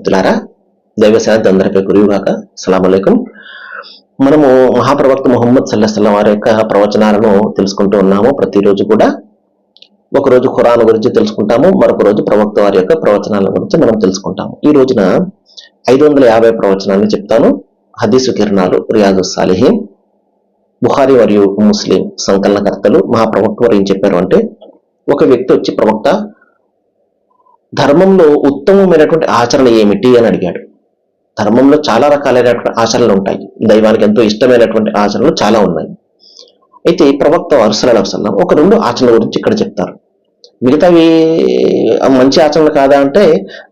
మిత్రులారా దైవ శాంతి అందరిపై గురువుగాక సలాం అలైకుం. మనము మహాప్రవక్త ముహమ్మద్ సల్లాహం వారి యొక్క ప్రవచనాలను తెలుసుకుంటూ ఉన్నాము. ప్రతిరోజు కూడా ఒక రోజు ఖురాన్ గురించి తెలుసుకుంటాము. మరొక రోజు ప్రవక్త వారి యొక్క ప్రవచనాల గురించి మనం తెలుసుకుంటాము. ఈ రోజున ఐదు వందల యాభై ప్రవచనాన్ని చెప్తాను. హదీసు కిరణాలు రియాజు సాలిహీన్. బుహారి మరియు ముస్లిం సంకలనకర్తలు మహాప్రవక్త వారు ఏం చెప్పారు అంటే ఒక వ్యక్తి వచ్చి ప్రవక్త ధర్మంలో ఉత్తమమైనటువంటి ఆచరణ ఏమిటి అని అడిగాడు. ధర్మంలో చాలా రకాలైనటువంటి ఆచరణలు ఉంటాయి. దైవానికి ఎంతో ఇష్టమైనటువంటి ఆచరణలు చాలా ఉన్నాయి. అయితే ప్రవక్త వరుసల వసల్లం ఒక రెండు ఆచరణల గురించి ఇక్కడ చెప్తారు. మిగతావి మంచి ఆచరణలు కాదా అంటే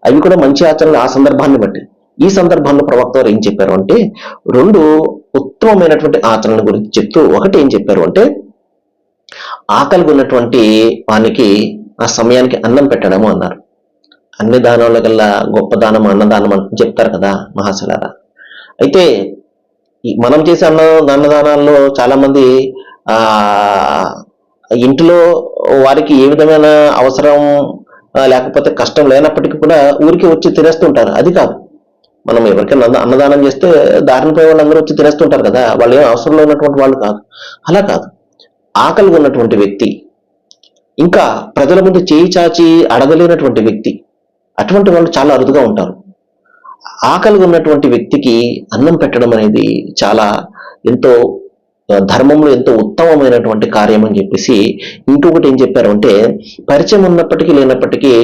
అవి కూడా మంచి ఆచరణలు ఆ సందర్భాన్ని బట్టి. ఈ సందర్భంలో ప్రవక్త వారు ఏం చెప్పారు అంటే రెండు ఉత్తమమైనటువంటి ఆచరణల గురించి చెప్తూ ఒకటి ఏం చెప్పారు అంటే ఆకలి ఉన్నటువంటి వానికి ఆ సమయానికి అన్నం పెట్టడము అన్నారు. అన్ని దానాల కల్లా గొప్ప దానం అన్నదానం అని చెప్తారు కదా మహాశలారా అయితే ఈ మనం చేసే అన్న అన్నదానాల్లో చాలామంది ఇంటిలో వారికి ఏ విధమైన అవసరం లేకపోతే కష్టం లేనప్పటికీ కూడా ఊరికి వచ్చి తినేస్తుంటారు. అది కాదు. మనం ఎవరికైనా అన్నదానం చేస్తే దారిన వాళ్ళందరూ వచ్చి తినేస్తుంటారు కదా. వాళ్ళు ఏం అవసరంలో ఉన్నటువంటి వాళ్ళు కాదు. అలా కాదు. ఆకలిగా ఉన్నటువంటి వ్యక్తి ఇంకా ప్రజల ముందు చేయి చాచి అడగలేనటువంటి వ్యక్తి అటువంటి వాళ్ళు చాలా అరుదుగా ఉంటారు. ఆకలిగా ఉన్నటువంటి వ్యక్తికి అన్నం పెట్టడం అనేది చాలా ఎంతో ధర్మంలో ఎంతో ఉత్తమమైనటువంటి కార్యం అని చెప్పేసి ఇంకొకటి ఏం చెప్పారు అంటే పరిచయం ఉన్నప్పటికీ లేనప్పటికీ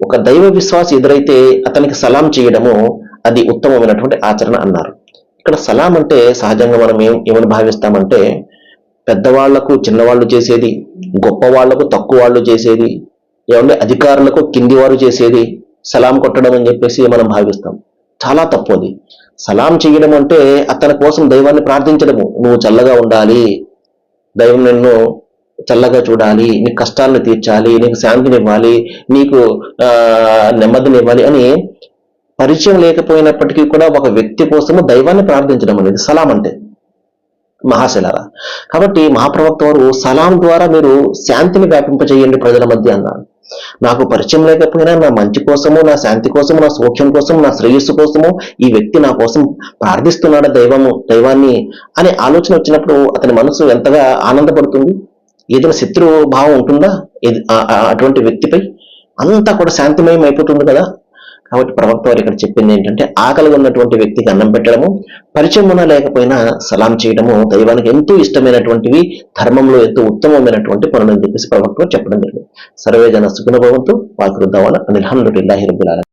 ఒక దైవ విశ్వాసం ఎదురైతే అతనికి సలాం చేయడము అది ఉత్తమమైనటువంటి ఆచరణ అన్నారు. ఇక్కడ సలాం అంటే సహజంగా మనం ఏం ఏమని భావిస్తామంటే పెద్దవాళ్ళకు చిన్నవాళ్ళు చేసేది గొప్ప వాళ్ళకు తక్కువ వాళ్ళు చేసేది ఏమంటే అధికారులకు కింది వారు చేసేది సలాం కొట్టడం అని చెప్పేసి మనం భావిస్తాం. చాలా తప్పు అది. సలాం చేయడం అంటే అతని కోసం దైవాన్ని ప్రార్థించడము. నువ్వు చల్లగా ఉండాలి. దైవం నిన్ను చల్లగా చూడాలి. నీకు కష్టాలను తీర్చాలి. నీకు శాంతినివ్వాలి. నీకు ఆ నెమ్మదినివ్వాలి అని పరిచయం లేకపోయినప్పటికీ కూడా ఒక వ్యక్తి కోసము దైవాన్ని ప్రార్థించడం అనేది సలాం అంటే మహాశిలారా. కాబట్టి మహాప్రవక్త వారు సలాం ద్వారా మీరు శాంతిని వ్యాపింపచేయండి ప్రజల మధ్య అన్నారు. నాకు పరిచయం లేకపోయినా నా మంచి కోసము నా శాంతి కోసము నా సౌఖ్యం కోసం నా శ్రేయస్సు కోసము ఈ వ్యక్తి నా కోసం ప్రార్థిస్తున్నాడు దైవము దైవాన్ని అనే ఆలోచన వచ్చినప్పుడు అతని మనసు ఎంతగా ఆనందపడుతుంది? ఏదైనా శత్రు భావం ఉంటుందా? అటువంటి వ్యక్తిపై అంతా కూడా శాంతిమయం అయిపోతుంది కదా? కాబట్టి ప్రవక్త వారు ఇక్కడ చెప్పింది ఏంటంటే ఆకలి ఉన్నటువంటి వ్యక్తికి అన్నం పెట్టడము పరిచయం ఉన్నా లేకపోయినా సలాం చేయడము దైవానికి ఎంతో ఇష్టమైనటువంటివి ధర్మంలో ఎంతో ఉత్తమమైనటువంటి పనులు అని చెప్పేసి ప్రవక్త చెప్పడం జరిగింది. సర్వే జన సుఖన భవంతు. వాకృద్దావాల అనిల్హమ్దుల్లాహి రబ్బుల్ ఆలమీన్.